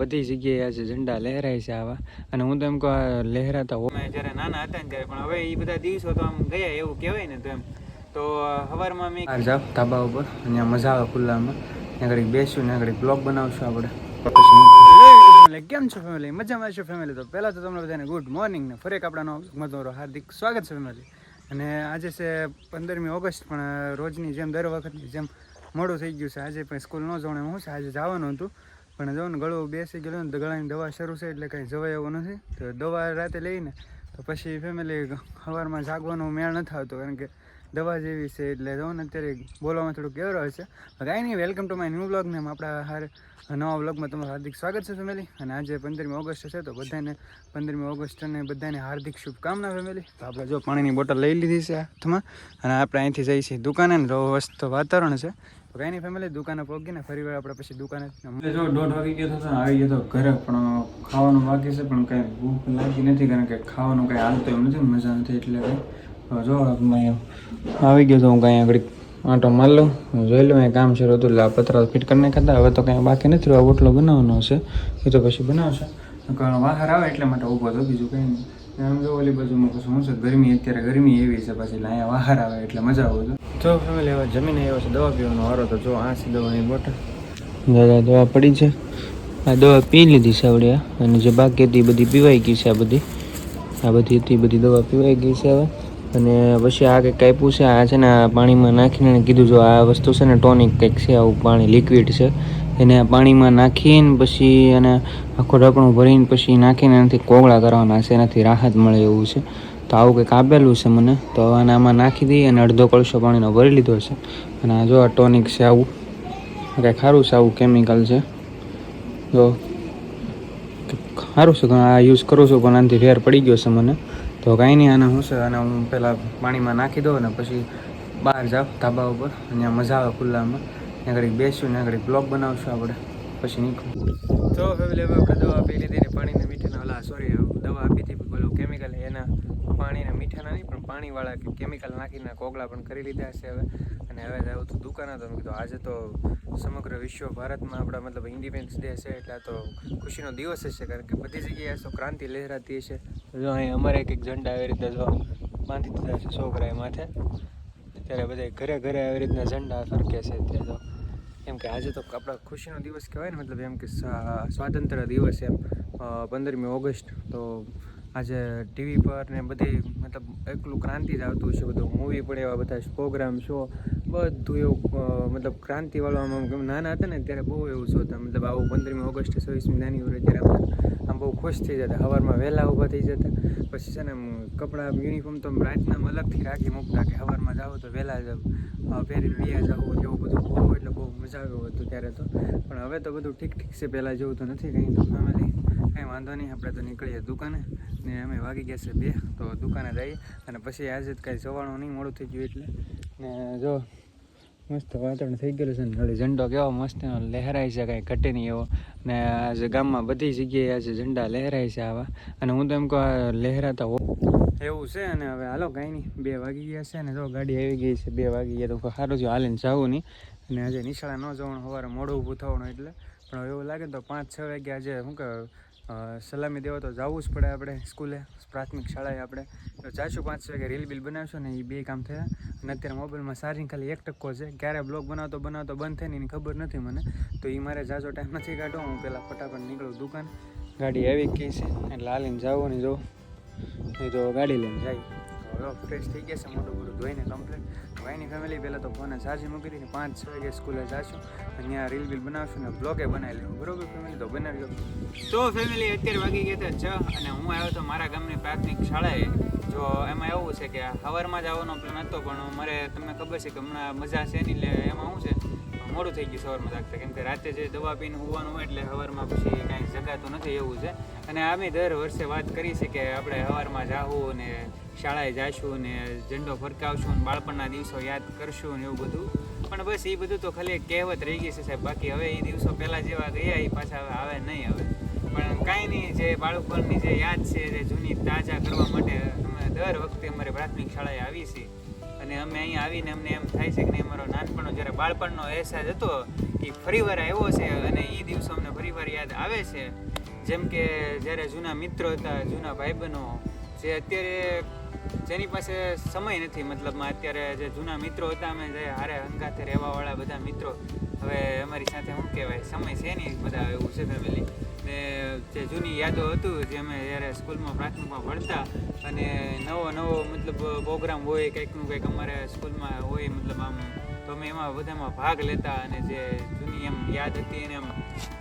બધી જગ્યાએ આજે ઝંડા લહેરાય છે આવા. અને હું તો એમ કહું લહેરાતા હોય જ્યારે નાના હતા ને ત્યારે પણ હવે એ બધા દિવસો તો આમ ગયા એવું કહેવાય ને તો એમ. તો સવારમાં મેં બહાર જાવ ધાબા ઉપર. અને મજા આવે ખુલ્લામાં. ત્યાં ઘડીક બેસું ને ઘડીક બ્લોગ બનાવશું આપણે. કેમ છો ફેમિલી મજામાં છો ફેમિલી તો પહેલાં તો તમને બધાને ગુડ મોર્નિંગ ને ફરી એક આપણાનો મધુરો હાર્દિક સ્વાગત છે ફેમિલી અને આજે છે પંદરમી ઓગસ્ટ પણ રોજની જેમ દર વખતની જેમ મોડું થઈ ગયું છે. આજે પણ સ્કૂલ ન જવાનું હું છે આજે જવાનું હતું. પણ જો ને ગળો બેસી ગયો ને તો ગળાની દવા શરૂ છે એટલે કંઈ જવાય એવું નથી. તો દવા રાતે લઈને તો પછી ફેમિલી સવારમાં જાગવાનો મેળ નથી આવતો. કારણ કે દવા જેવી છે એટલે જો ને અત્યારે બોલવામાં થોડુંક કેવરો છે. કાંઈ નહીં welcome to my new blog ને આપણા હાર, નવા બ્લોગમાં તમારું હાર્દિક સ્વાગત છે ફેમિલી અને આજે પંદરમી ઓગસ્ટ છે તો બધાને પંદરમી ઓગસ્ટ અને બધાને હાર્દિક શુભકામના ફેમિલી તો આપણે જો પાણીની બોટલ લઈ લીધી છે હાથમાં અને આપણે અહીંથી જઈએ છીએ દુકાને ને રહો વાતાવરણ છે. તો કાંઈ નહીં ફેમિલી દુકાને પહોંચીને ફરી વાર આપણે પછી દુકાને જો દોઢ વાગી ગયો હતો આવી ગયો ઘરે, પણ ખાવાનું બાકી છે, પણ કાંઈ ભૂખ લાગી નથી કારણ કે ખાવાનું કાંઈ હાલતું એમ નથી મજા નથી એટલે જો આવી ગયો તો હું કાંઈ આગળ આંટો માર લઉં. જોઈ લઉં, અહીં કામ શરૂ હતું એટલે પતરા ફિટ કરી નાખ્યા હવે તો કાંઈ બાકી નથી આ ઓટલો બનાવવાનો છે. એ તો પછી બનાવશે. કારણ બહાર આવે એટલા માટે ઊભો હતો બીજું કંઈ નહીં. આમ જો ઓલી બાજુમાં પછી શું છે? ગરમી, અત્યારે ગરમી એવી છે પછી. અહીંયા બહાર આવે એટલે મજા આવે તો ફેમિલી હવે જમીને આવ્યો છે દવા પીવાનો વારો તો જો, આ દવાની બોટલ. દાદા, દવા પડી છે. આ દવા પી લીધી આ. અને જે બાકી હતી બધી પીવાઈ ગઈ છે આ બધી. આ બધી હતી બધી દવા પીવાઈ ગઈ છે હવે. અને પછી આ કંઈક કાપ્યું છે, આ છે ને આ પાણીમાં નાખીને કીધું, જો આ વસ્તુ છે ને ટોનિક કંઈક છે, આવું પાણી લિક્વિડ છે, એને પાણીમાં નાખીને પછી એને આખું ઢાંકણું ભરીને પછી નાખીને એનાથી કોગળા કરવાના છે, એનાથી રાહત મળે એવું છે. તો આવું કંઈક આપેલું છે મને. તો આને આમાં નાખી દઈએ અને અડધો કળશો પાણીનો ભરી લીધો છે. અને આ જો આ ટોનિક છે આવું. કંઈક સારું છે આવું કેમિકલ છે. જો સારું છે આ યુઝ કરું છું, પણ આનાથી ફેર પડી ગયો છે મને. તો કાંઈ નહીં, આને શું છે અને હું પહેલાં પાણીમાં નાખી દઉં ને પછી બહાર જાઉં ધાબા ઉપર. અને ત્યાં મજા આવે ખુલ્લામાં. ત્યાં ઘડીક બેસું ને ઘડીક બ્લોગ બનાવશું આપણે. પછી નીકળું. તો હવે દવા આપી લીધી ને પાણીને મીઠાના ઓલા સોરી દવા આપી હતી પેલું કેમિકલ એના પાણીને મીઠાના નહીં પણ પાણીવાળા કે કેમિકલ નાખીને કોગળા પણ કરી લીધા છે હવે. અને હવે જાઉં તો દુકાન હતો કીધું આજે તો સમગ્ર વિશ્વ ભારતમાં આપણા મતલબ ઇન્ડિપેન્ડન્સ ડે છે એટલે આ તો ખુશીનો દિવસ જ છે, કારણ કે બધી જગ્યાએ તો ક્રાંતિ લહેરાતી છે. જો અહીં અમારે એક એક ઝંડા આવી રીતે જો બાંધી દીધા છે છોકરાએ માથે, ત્યારે બધા ઘરે ઘરે આવી રીતના ઝંડા ફરકે છે ત્યાં તો. એમ કે આજે તો આપણા ખુશીનો દિવસ કહેવાય ને, મતલબ એમ કે સ્વાતંત્ર દિવસ એમ પંદરમી ઓગસ્ટ તો આજે ટીવી પર ને બધી મતલબ એકલું ક્રાંતિ જ આવતું છે બધું મૂવી પણ એવા બધા પ્રોગ્રામ શો બધું એવું મતલબ ક્રાંતિવાળું આમ નાના હતા ને ત્યારે બહુ એવું શોતા મતલબ આવું પંદરમી ઓગસ્ટ છવ્વીસમી હોય ત્યારે આમ બહુ ખુશ થઈ જતા સવારમાં વહેલા ઊભા થઈ જતા. પછી છે ને કપડાં યુનિફોર્મ તો રાતના અલગથી રાખી મૂકતા કે સવારમાં જાઓ તો વહેલા જાવ પહેરીને વ્યા જાવ એવું બધું બહુ એટલે બહુ મજા આવ્યું હતું ત્યારે તો. પણ હવે તો બધું ઠીક ઠીક છે, પહેલાં જેવું તો નથી કંઈ તો ફેમિલી કંઈ વાંધો નહીં આપણે તો નીકળીએ દુકાને. ને અમે વાગી ગયા છે બે તો દુકાને જઈએ. અને પછી આજે જ કાંઈ જવાનું નહીં મોડું થઈ ગયું એટલે. ને જો મસ્ત વાતાવરણ થઈ ગયેલું છે ને. ઝંડો કેવો મસ્ત લહેરાય છે કાંઈ ઘટે નહીં એવો. ને આજે ગામમાં બધી જગ્યાએ આજે ઝંડા લહેરાય છે આવા. અને હું તો એમ કહું લહેરાતા હો. એવું છે અને હવે હાલો કાંઈ નહીં. બે વાગી ગયા છે ને જો ગાડી આવી ગઈ છે બે વાગી ગયા તો સારું છે હાલીને જવું નહીં. અને આજે નિશાળા ન જવાનું સવારે મોડું ઊભું થવાનું એટલે. પણ એવું લાગે તો પાંચ છ વાગ્યા આજે શું કે અ, સલામી દેવા તો જવું જ પડે આપણે સ્કૂલે. પ્રાથમિક શાળાએ આપણે. તો જાશું પાંચ વાગે રીલ બિલ બનાવશો ને એ બે કામ થયા. અને અત્યારે મોબાઈલમાં ચાર્જિંગ ખાલી એક ટક્કો છે. ક્યારે બ્લોગ બનાવતો બનાવતો બંધ થાય ને એની ખબર નથી મને. તો એ મારે જાજો ટાઈમ નથી કાઢવો. હું પહેલાં ફટાફટ નીકળું દુકાન. ગાડી આવી ગઈ છે. એટલે હાલીને જાવું ને જો. એ તો ગાડી લઈને જાય. હવે ફ્રેશ થઈ ગયા છે, મોટું બધું ધોઈને કમ્પ્લીટ ભાઈની ફેમિલી પહેલાં તો ફોને ચાર્જિંગ મૂકી દીધી, પાંચ છ વાગે સ્કૂલે જાશું. અને રીલ બિલ બનાવશું ને બ્લોગે બનાવી લેવું બરોબર ફેમિલી તો બનાવી તો ફેમિલી અત્યારે વાગી ગયા હતા છ અને હું આવ્યો તો મારા ગામની પ્રાથમિક શાળાએ. જો એમાં એવું છે કે સવારમાં જ આવવાનો પ્લાન હતો, પણ મારે તમને ખબર છે કે હમણાં મજા છે નહીં, એટલે એમાં શું છે? મોડું થઈ ગયું સવારમાં જાગતા. કેમ કે રાતે જે દવા પીને હોવાનું હોય એટલે સવારમાં પછી કાંઈ જગાતું નથી એવું છે. અને અમે દર વર્ષે વાત કરી છે કે આપણે સવારમાં જાવું ને શાળાએ જાશું ને ઝંડો ફરકાવશું ને બાળપણના દિવસો યાદ કરશું ને એવું બધું. પણ બસ એ બધું તો ખાલી કહેવત રહી ગઈ છે સાહેબ. બાકી હવે એ દિવસો પહેલાં જેવા ગયા એ પાછા હવે આવે નહીં હવે. પણ કાંઈ નહીં, જે બાળપણની જે યાદ છે, જે જૂની તાજા કરવા માટે અમે દર વખતે અમારે પ્રાથમિક શાળાએ આવી છીએ. અને અમે અહીંયા આવીને અમને એમ થાય છે કે નહીં, અમારો નાનપણનો જ્યારે બાળપણનો અહેસાસ હતો, એ ફરીવાર આવ્યો છે અને એ દિવસો અમને ફરીવાર યાદ આવે છે. જેમ કે જ્યારે જૂના મિત્રો હતા, જૂના ભાઈબંધો, જે અત્યારે જેની પાસે સમય નથી, મતલબમાં અત્યારે જે જૂના મિત્રો હતા, અમે જે હારે હંગાથે રહેવાવાળા બધા મિત્રો, હવે અમારી સાથે શું કહેવાય, સમય છે નહીં બધા એવું છે ફેમિલી ને જે જૂની યાદો હતું, જે અમે જ્યારે સ્કૂલમાં પ્રાથમિકમાં ભણતા, અને નવો નવો મતલબ પ્રોગ્રામ હોય કંઈકનું કંઈક અમારે સ્કૂલમાં હોય, મતલબ આમ, તો અમે એમાં બધામાં ભાગ લેતા, અને જે જૂની એમ યાદ હતી એને એમ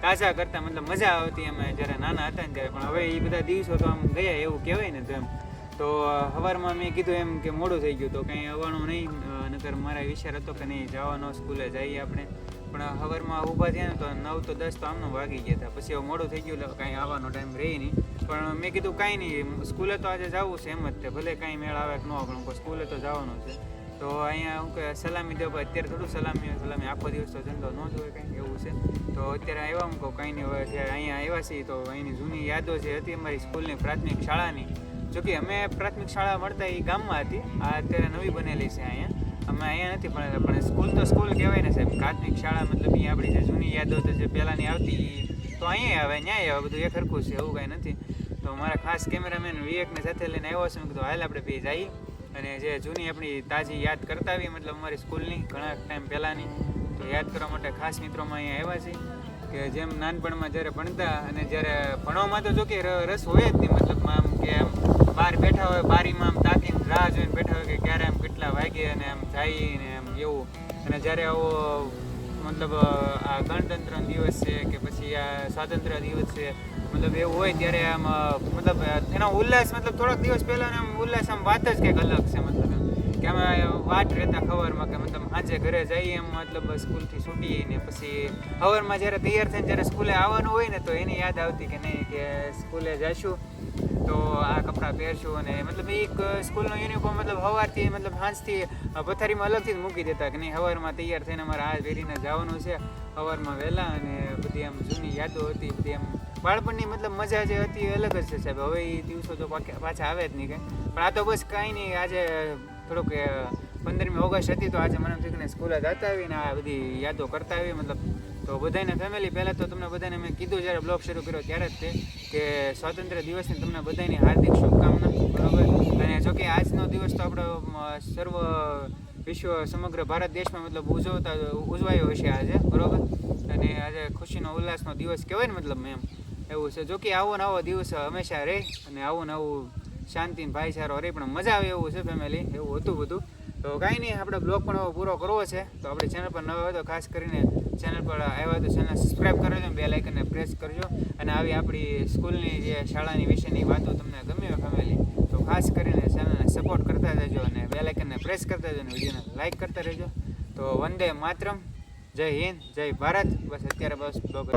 તાજા કરતા, મતલબ મજા આવતી અમે જ્યારે નાના હતા ને ત્યારે. પણ હવે એ બધા દિવસો તો આમ ગયા, એવું કહેવાય ને તો એમ. તો સવારમાં મેં કીધું એમ કે મોડું થઈ ગયું તો કંઈ આવવાનું નહીં નકર મારા વિચાર હતો કે નહીં, જવાનો, સ્કૂલે જઈએ આપણે. પણ સવારમાં ઊભા થયા ને તો નવ તો દસ તો આમનો વાગી ગયા હતા. પછી હવે મોડું થઈ ગયું એટલે કાંઈ આવવાનો ટાઈમ રહી નહીં. પણ મેં કીધું કાંઈ નહીં, સ્કૂલે તો આજે જવું છે એમ જ તે ભલે કાંઈ મેળ આવે કે ન આવે, પણ સ્કૂલે તો જવાનું છે. તો અહીંયા હું કે સલામી દો અત્યારે થોડું સલામી સલામી આખો દિવસ તો ધંધો ન જ કાંઈ એવું છે. તો અત્યારે આવ્યા હું કહું કંઈ નહીં, હવે અહીંયા આવ્યા છીએ તો અહીંની જૂની યાદો જે હતી અમારી સ્કૂલની પ્રાથમિક શાળાની જોકે અમે પ્રાથમિક શાળા મળતા એ ગામમાં હતી. આ અત્યારે નવી બનેલી છે અહીંયા. અમે અહીંયા નથી ભણેલા, પણ સ્કૂલ તો સ્કૂલ કહેવાય ને સાહેબ. પ્રાથમિક શાળા મતલબ એ આપણી જે જૂની યાદો તો જે પહેલાંની આવતી એ તો અહીંયા આવે, ન્યાય આવે, બધું એક હરખું છે, એવું કાંઈ નથી. તો મારા ખાસ કેમેરામેન વિવેકને સાથે લઈને આવ્યો છું કીધું, હાલ આપણે બે જઈએ. અને જે જૂની આપણી તાજી યાદ કરતા આવી મતલબ અમારી સ્કૂલની, ઘણા ટાઈમ પહેલાંની, તો યાદ કરવા માટે ખાસ મિત્રોમાં અહીંયા આવ્યા છે કે જેમ નાનપણમાં જ્યારે ભણતા અને જ્યારે ભણવામાં તો જો કે રસ હોય જ નહીં, મતલબ આમ કે આમ બહાર બેઠા હોય, બારીમાં આમ તાકીને રાહ જોઈને બેઠા હોય કે ક્યારે આમ કેટલા વાગે અને આમ જાય ને આમ એવું અને જ્યારે આવો, મતલબ આ ગણતંત્ર દિવસ છે કે પછી આ સ્વાતંત્ર્ય દિવસ છે, મતલબ એવું હોય ત્યારે આમ મતલબ, એનો ઉલ્લાસ, મતલબ થોડાક દિવસ પહેલાં આમ ઉલ્લાસ, આમ વાત જ કંઈક અલગ છે, મતલબ એમ. કે અમે વાટ રહેતા ખબરમાં કે મતલબ સાંજે ઘરે જઈએ એમ, મતલબ સ્કૂલથી છૂટીએ ને પછી ખબરમાં જ્યારે તૈયાર થઈને જ્યારે સ્કૂલે આવવાનું હોય ને તો એની યાદ આવતી કે નહીં કે સ્કૂલે જઈશું તો આ કપડાં પહેરશું અને મતલબ એક સ્કૂલનો યુનિફોર્મ મતલબ સવારથી મતલબ સાંજથી પથારીમાં અલગથી જ મૂકી દેતા કે નહીં સવારમાં તૈયાર થઈને અમારે આ પહેરીને જવાનું છે. સવારમાં વહેલા અને બધી આમ જૂની યાદો હતી, બધી આમ બાળપણની મતલબ મજા જે હતી એ અલગ જ છે સાહેબ. હવે એ દિવસો તો પાછા આવે જ નહીં કંઈ પણ આ તો બસ કાંઈ નહીં, આજે થોડુંક પંદરમી ઓગસ્ટ હતી તો આજે મને થયું કે સ્કૂલે જતા આવીને આ બધી યાદો કરતા આવી મતલબ, તો બધાને ફેમિલી પહેલાં તો તમને બધાને મેં કીધું, જ્યારે બ્લોગ શરૂ કર્યો ત્યારે જ તે, કે સ્વાતંત્ર્ય દિવસની તમને બધાની હાર્દિક શુભકામના, બરાબર? અને જોકે આજનો દિવસ તો આપણો સર્વ વિશ્વ, સમગ્ર ભારત દેશમાં મતલબ ઉજવતા, ઉજવાયો હશે આજે, બરાબર? અને આજે ખુશીનો, ઉલ્લાસનો દિવસ કહેવાય ને, મતલબ એમ, એવું છે. જોકે આવો ને આવો દિવસ હંમેશા રહે, અને આવું ને આવું શાંતિ ભાઈચારો રહે પણ મજા આવે એવું છે ફેમિલી એવું હતું બધું. તો કાંઈ નહીં, આપણે બ્લોગ પણ હવે પૂરો કરવો છે. તો આપણે ચેનલ પર નવા હોય તો ખાસ કરીને ચેનલ પર આવ્યા તો ચેનલ સબસ્ક્રાઈબ કરજો બે લાઇકને પ્રેસ કરજો. અને આવી આપણી સ્કૂલની જે શાળાની વિશેની વાતો તમને ગમે હોય ફેમિલી તો ખાસ કરીને ચેનલને સપોર્ટ કરતા રહેજો અને બે લાઇકનને પ્રેસ કરતા રહેજો અને વિડીયોને લાઇક કરતા રહેજો. તો વંદે માતરમ, જય હિન્દ, જય ભારત. બસ અત્યારે બસ બ્લોગ